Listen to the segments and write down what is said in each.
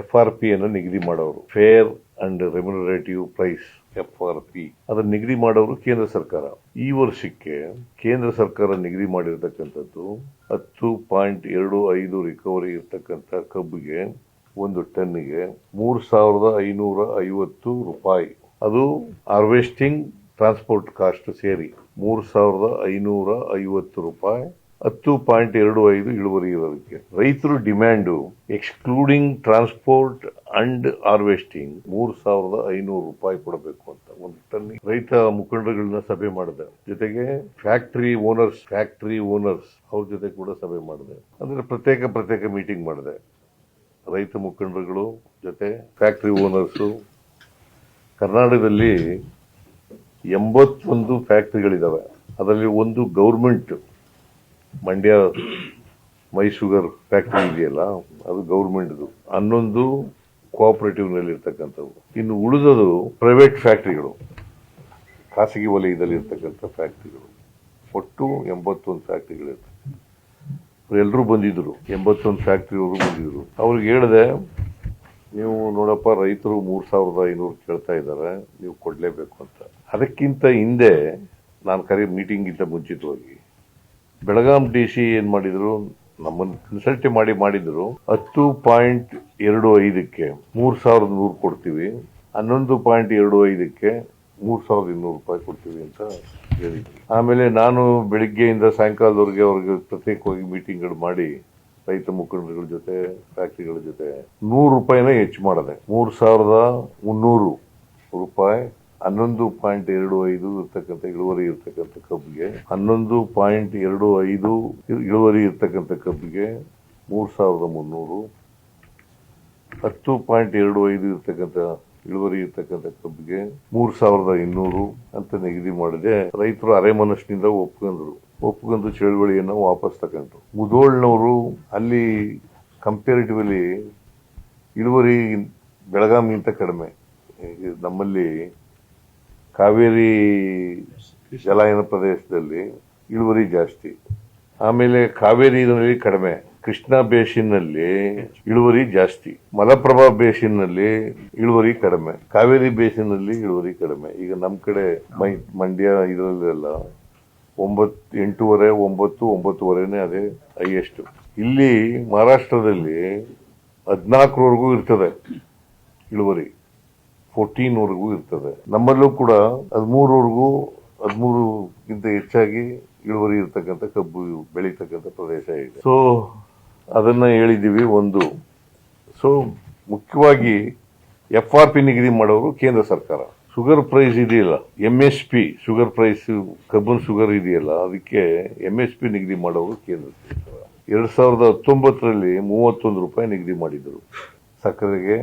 F R P ಅನ್ನು ನಿಗದಿ ಮಾಡೋರು. Fair and remunerative price F R P ಅದನ್ನು ನಿಗದಿ ಮಾಡೋರು ಕೇಂದ್ರ ಸರ್ಕಾರ. ಈ ವರ್ಷಕ್ಕೆ ಕೇಂದ್ರ ಸರ್ಕಾರ ನಿಗದಿ ಮಾಡಿರ್ತಕ್ಕಂಥದ್ದು ಹತ್ತು ಪಾಯಿಂಟ್ ಎರಡು ಐದು ರಿಕವರಿ ಇರತಕ್ಕಂಥ ಕಬ್ಬಿಗೆ ಒಂದು ಟನ್ನಿಗೆ ಮೂರು ಸಾವಿರದ ಐನೂರ ಐವತ್ತು ರೂಪಾಯಿ. ಅದು ಹಾರ್ವೆಸ್ಟಿಂಗ್ ಟ್ರಾನ್ಸ್ಪೋರ್ಟ್ ಕಾಸ್ಟ್ ಸೇರಿ ಮೂರು ಸಾವಿರದ ಐನೂರ ಐವತ್ತು ರೂಪಾಯಿ. ಹತ್ತು ಪಾಯಿಂಟ್ ಎರಡು ಐದು ಇಳುವರಿ ಇರೋದಕ್ಕೆ. ರೈತರು demand excluding transport and harvesting ಮೂರು ಸಾವಿರದ ಐನೂರು ರೂಪಾಯಿ ಕೊಡಬೇಕು ಅಂತ ಒಂದು ಟನ್ ರೈತ ಮುಖಂಡರುಗಳನ್ನ ಸಭೆ ಮಾಡಿದೆ. ಜೊತೆಗೆ ಫ್ಯಾಕ್ಟರಿ ಓನರ್ಸ್ ಫ್ಯಾಕ್ಟರಿ ಓನರ್ಸ್ ಅವ್ರ ಜೊತೆ ಕೂಡ ಸಭೆ ಮಾಡಿದೆ. ಅಂದ್ರೆ ಪ್ರತ್ಯೇಕ ಪ್ರತ್ಯೇಕ ಮೀಟಿಂಗ್ ಮಾಡಿದೆ. ರೈತ ಮುಖಂಡರುಗಳು ಜೊತೆ ಫ್ಯಾಕ್ಟರಿ ಓನರ್ಸು. ಕರ್ನಾಟಕದಲ್ಲಿ ಎಂಬತ್ತೊಂದು ಫ್ಯಾಕ್ಟ್ರಿಗಳಿದ್ದಾವೆ ಅದರಲ್ಲಿ ಒಂದು government Mandya my sugar factory ಇದೆಯಲ್ಲ, ಅದು ಗೌರ್ಮೆಂಟ್ದು. ಹನ್ನೊಂದು ಕೋಆಪರೇಟಿವ್ನಲ್ಲಿ ಇರ್ತಕ್ಕಂಥವು ಇನ್ನು ಉಳಿದದು ಪ್ರೈವೇಟ್ ಫ್ಯಾಕ್ಟ್ರಿಗಳು ಖಾಸಗಿ ವಲಯದಲ್ಲಿ ಇರ್ತಕ್ಕಂಥ ಫ್ಯಾಕ್ಟ್ರಿಗಳು ಒಟ್ಟು ಎಂಬತ್ತೊಂದು ಫ್ಯಾಕ್ಟ್ರಿಗಳಿರ್ತವೆ ಎಲ್ಲರೂ ಬಂದಿದ್ರು, ಎಂಬತ್ತೊಂದು ಫ್ಯಾಕ್ಟ್ರಿಯವರು ಬಂದಿದ್ರು. ಅವ್ರಿಗೆ ಹೇಳಿದೆ, ನೀವು ನೋಡಪ್ಪ, ರೈತರು ಮೂರ್ ಸಾವಿರದ ಐನೂರು ಕೇಳ್ತಾ ಇದ್ದಾರೆ, ನೀವು ಕೊಡ್ಲೇಬೇಕು ಅಂತ. ಅದಕ್ಕಿಂತ ಹಿಂದೆ ನಾನು ಕರೆ ಮೀಟಿಂಗಿಂತ ಮುಂಚಿತವಾಗಿ ಬೆಳಗಾಂ ಡಿ ಸಿ ಏನ್ ಮಾಡಿದ್ರು ನಮ್ಮನ್ನು ಕನ್ಸಲ್ಟ್ ಮಾಡಿ ಮಾಡಿದ್ರು, ಹತ್ತು ಪಾಯಿಂಟ್ ಎರಡು ಐದಕ್ಕೆ ಮೂರ್ ಸಾವಿರದ ನೂರು ಕೊಡ್ತೀವಿ. ಹನ್ನೊಂದು ಪಾಯಿಂಟ್ ಎರಡು ಐದಕ್ಕೆ ಮೂರ್ ಸಾವಿರದ ಇನ್ನೂರು ರೂಪಾಯಿ ಕೊಡ್ತೀವಿ ಅಂತ ಹೇಳಿದ್ವಿ. ಆಮೇಲೆ ನಾನು ಬೆಳಿಗ್ಗೆಯಿಂದ ಸಾಯಂಕಾಲದವರೆಗೆ ಅವ್ರಿಗೆ ಪ್ರತ್ಯೇಕವಾಗಿ ಮೀಟಿಂಗ್ಗಳು ಮಾಡಿ, ರೈತ ಮುಖಂಡರುಗಳ ಜೊತೆ, ಫ್ಯಾಕ್ಟ್ರಿಗಳ ಜೊತೆ ನೂರು ರೂಪಾಯಿನ ಹೆಚ್ಚು ಮಾಡಿದೆ. ಮೂರ್ ಸಾವಿರದ ಮುನ್ನೂರು ರೂಪಾಯಿ ಹನ್ನೊಂದು ಪಾಯಿಂಟ್ ಎರಡು ಐದು ಇರ್ತಕ್ಕಂಥ ಇಳುವರಿ ಇರ್ತಕ್ಕಂಥ ಕಬ್ಬಿಗೆ, ಹನ್ನೊಂದು ಪಾಯಿಂಟ್ ಎರಡು ಐದು ಇಳುವರಿ ಇರ್ತಕ್ಕಂಥ ಕಬ್ಬಿಗೆ ಮೂರು ಸಾವಿರದ ಮುನ್ನೂರು, ಹತ್ತು ಪಾಯಿಂಟ್ ಎರಡು ಐದು ಇರ್ತಕ್ಕಂಥ ಇಳುವರಿ ಇರ್ತಕ್ಕಂಥ ಕಬ್ಬಿಗೆ ಮೂರು ಸಾವಿರದ ಇನ್ನೂರು ಅಂತ ನಿಗದಿ ಮಾಡಿದೆ. ರೈತರು ಅರೆ ಮನಸ್ಸಿನಿಂದ ಒಪ್ಕೊಂಡ್ರು ಒಪ್ಕೊಂಡು ಚಳುವಳಿಯನ್ನು ವಾಪಸ್ ತಗೊಂಡ್ರು. ಮುದೋಳ್ನವರು ಅಲ್ಲಿ ಕಂಪೇರಿಟಿವ್ಲಿ ಇಳುವರಿ ಬೆಳಗಾಮಿಗಿಂತ ಕಡಿಮೆ. ನಮ್ಮಲ್ಲಿ ಕಾವೇರಿ ಜಲಾಯನ ಪ್ರದೇಶದಲ್ಲಿ ಇಳುವರಿ ಜಾಸ್ತಿ. ಆಮೇಲೆ ಕಾವೇರಿನಲ್ಲಿ ಕಡಿಮೆ. ಕೃಷ್ಣ ಬೇಸಿನಲ್ಲಿ ಇಳುವರಿ ಜಾಸ್ತಿ. ಮಲಪ್ರಭಾ ಬೇಸಿನಲ್ಲಿ ಇಳುವರಿ ಕಡಿಮೆ. ಕಾವೇರಿ ಬೇಸಿನಲ್ಲಿ ಇಳುವರಿ ಕಡಿಮೆ. ಈಗ ನಮ್ಮ ಕಡೆ ಮೈ, ಮಂಡ್ಯ ಇದರಲ್ಲೆಲ್ಲ ಒಂಬತ್ತು, ಎಂಟೂವರೆ, ಒಂಬತ್ತು, ಒಂಬತ್ತುವರೆನೇ ಅದೇ ಹೈಯೆಸ್ಟ್. ಇಲ್ಲಿ ಮಹಾರಾಷ್ಟ್ರದಲ್ಲಿ ಹದಿನಾಲ್ಕರವರೆಗೂ ಇರ್ತದೆ ಇಳುವರಿ. ಫೋರ್ಟೀನ್ ವರೆಗೂ ಇರ್ತದೆ. ನಮ್ಮಲ್ಲೂ ಕೂಡ ಹದಿಮೂರವರೆಗೂ ಹದಿಮೂರುಗಿಂತ ಹೆಚ್ಚಾಗಿ ಇಳುವರಿ ಇರತಕ್ಕಂಥ ಕಬ್ಬು ಬೆಳೀತಕ್ಕಂಥ ಪ್ರದೇಶ ಇದೆ. ಸೊ ಅದನ್ನ ಹೇಳಿದ್ದೀವಿ ಒಂದು. ಸೊ ಮುಖ್ಯವಾಗಿ ಎಫ್ ಆರ್ ಪಿ ನಿಗದಿ ಮಾಡೋರು ಕೇಂದ್ರ ಸರ್ಕಾರ. ಶುಗರ್ ಪ್ರೈಸ್ ಇದೆಯಲ್ಲ M S P sugar price Cubbon sugar ಇದೆಯಲ್ಲ, ಅದಕ್ಕೆ ಎಂ ಎಸ್ ಪಿ ನಿಗದಿ ಮಾಡೋರು ಕೇಂದ್ರ ಸರ್ಕಾರ. ಎರಡ್ ಸಾವಿರದ ಹತ್ತೊಂಬತ್ತರಲ್ಲಿ ಮೂವತ್ತೊಂದು ರೂಪಾಯಿ ನಿಗದಿ ಮಾಡಿದ್ರು. ಸಕ್ಕರೆಗೆ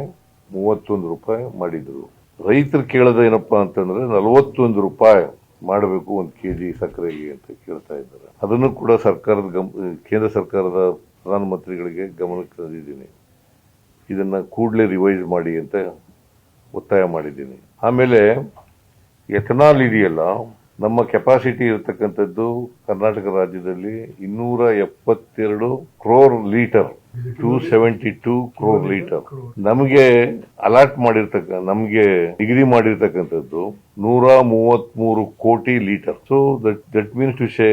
ಮೂವತ್ತೊಂದು ರೂಪಾಯಿ ಮಾಡಿದ್ರು. ರೈತರು ಕೇಳೋದು ಏನಪ್ಪ ಅಂತಂದ್ರೆ ನಲವತ್ತೊಂದು ರೂಪಾಯಿ ಮಾಡಬೇಕು ಒಂದು ಕೆಜಿ ಸಕ್ಕರೆಗೆ ಅಂತ ಕೇಳ್ತಾ ಇದ್ದಾರೆ. ಅದನ್ನು ಕೂಡ ಸರ್ಕಾರದ ಗಮ್, ಕೇಂದ್ರ ಸರ್ಕಾರದ ಪ್ರಧಾನಮಂತ್ರಿಗಳಿಗೆ ಗಮನಕ್ಕೆ ತಂದಿದ್ದೀನಿ. ಇದನ್ನ ಕೂಡಲೇ ರಿವೈಸ್ ಮಾಡಿ ಅಂತ ಒತ್ತಾಯ ಮಾಡಿದ್ದೀನಿ. ಆಮೇಲೆ ಎಥನಾಲ್ ಇದೆಯಲ್ಲ ನಮ್ಮ ಕೆಪಾಸಿಟಿ ಇರತಕ್ಕಂಥದ್ದು ಕರ್ನಾಟಕ ರಾಜ್ಯದಲ್ಲಿ ಇನ್ನೂರ ಎಪ್ಪತ್ತೆರಡು crore litre two seventy two crore litre ನಮಗೆ ಅಲಾಟ್ ಮಾಡಿರ್ತಕ್ಕ, ನಮಗೆ ನಿಗದಿ ಮಾಡಿರ್ತಕ್ಕಂಥದ್ದು ನೂರ ಮೂವತ್ಮೂರು ಕೋಟಿ litre so that that means to say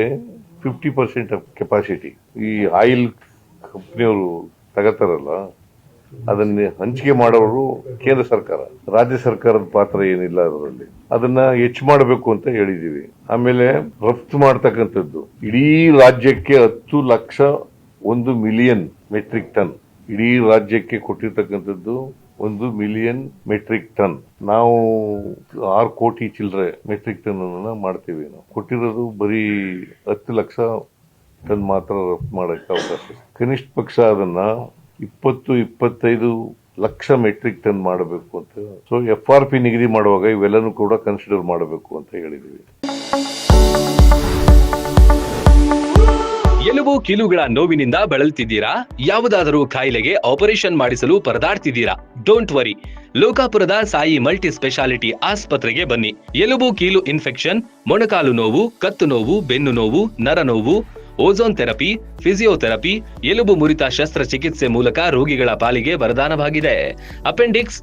fifty percent of capacity ಈ ಆಯಿಲ್ ಕಂಪ್ನಿಯವರು ತಗೋತಾರಲ್ಲ ಅದನ್ನ ಹಂಚಿಕೆ ಮಾಡೋರು ಕೇಂದ್ರ ಸರ್ಕಾರ, ರಾಜ್ಯ ಸರ್ಕಾರದ ಪಾತ್ರ ಏನಿಲ್ಲ ಅದರಲ್ಲಿ. ಅದನ್ನ ಹೆಚ್ಚು ಮಾಡಬೇಕು ಅಂತ ಹೇಳಿದೀವಿ. ಆಮೇಲೆ ರಫ್ತು ಮಾಡ್ತಕ್ಕಂಥದ್ದು, ಇಡೀ ರಾಜ್ಯಕ್ಕೆ ಹತ್ತು ಲಕ್ಷ ಒಂದು ಮಿಲಿಯನ್ ಮೆಟ್ರಿಕ್ ಟನ್. ಇಡೀ ರಾಜ್ಯಕ್ಕೆ ಕೊಟ್ಟಿರ್ತಕ್ಕಂಥದ್ದು ಒಂದು ಮಿಲಿಯನ್ ಮೆಟ್ರಿಕ್ ಟನ್. ನಾವು ಆರು ಕೋಟಿ ಚಿಲ್ಲರೆ ಮೆಟ್ರಿಕ್ ಟನ್ ಅನ್ನ ಮಾಡ್ತೀವಿ ನಾವು. ಕೊಟ್ಟಿರೋದು ಬರೀ ಹತ್ತು ಲಕ್ಷ ಟನ್ ಮಾತ್ರ ರಫ್ತು ಮಾಡಕ್ಕೆ ಅವಕಾಶ. ಕನಿಷ್ಠ ಪಕ್ಷ ಅದನ್ನ ಇಪ್ಪತ್ತು, ಇಪ್ಪತ್ತೈದು ಲಕ್ಷ ಮೆಟ್ರಿಕ್ ಟನ್ ಮಾಡಬೇಕು ಅಂತ. ಸೊ ಎಫ್ ಆರ್ ಪಿ ನಿಗದಿ ಮಾಡುವಾಗ ಇವೆಲ್ಲನೂ ಕೂಡ ಕನ್ಸಿಡರ್ ಮಾಡಬೇಕು ಅಂತ ಹೇಳಿದೀವಿ. ಎಲುಬು ಕೀಲುಗಳ ನೋವಿನಿಂದ ಬಳಲ್ತಿದ್ದೀರಾ? ಯಾವುದಾದರೂ ಕಾಯಿಲೆಗೆ ಆಪರೇಷನ್ ಮಾಡಿಸಲು ಪರದಾಡ್ತಿದ್ದೀರಾ? ಡೋಂಟ್ ವರಿ ಲೋಕಾಪುರದ ಸಾಯಿ ಮಲ್ಟಿ ಸ್ಪೆಷಾಲಿಟಿ ಆಸ್ಪತ್ರೆಗೆ ಬನ್ನಿ. ಎಲುಬು ಕೀಲು ಇನ್ಫೆಕ್ಷನ್ ಮೊಣಕಾಲು ನೋವು, ಕತ್ತು ನೋವು, ಬೆನ್ನು ನೋವು, ನರ ನೋವು ಓಝೋನ್ ಥೆರಪಿ ಫಿಸಿಯೋಥೆರಪಿ ಎಲುಬು ಮುರಿತ ಶಸ್ತ್ರಚಿಕಿತ್ಸೆ ಮೂಲಕ ರೋಗಿಗಳ ಪಾಲಿಗೆ ವರದಾನವಾಗಿದೆ. ಅಪೆಂಡಿಕ್ಸ್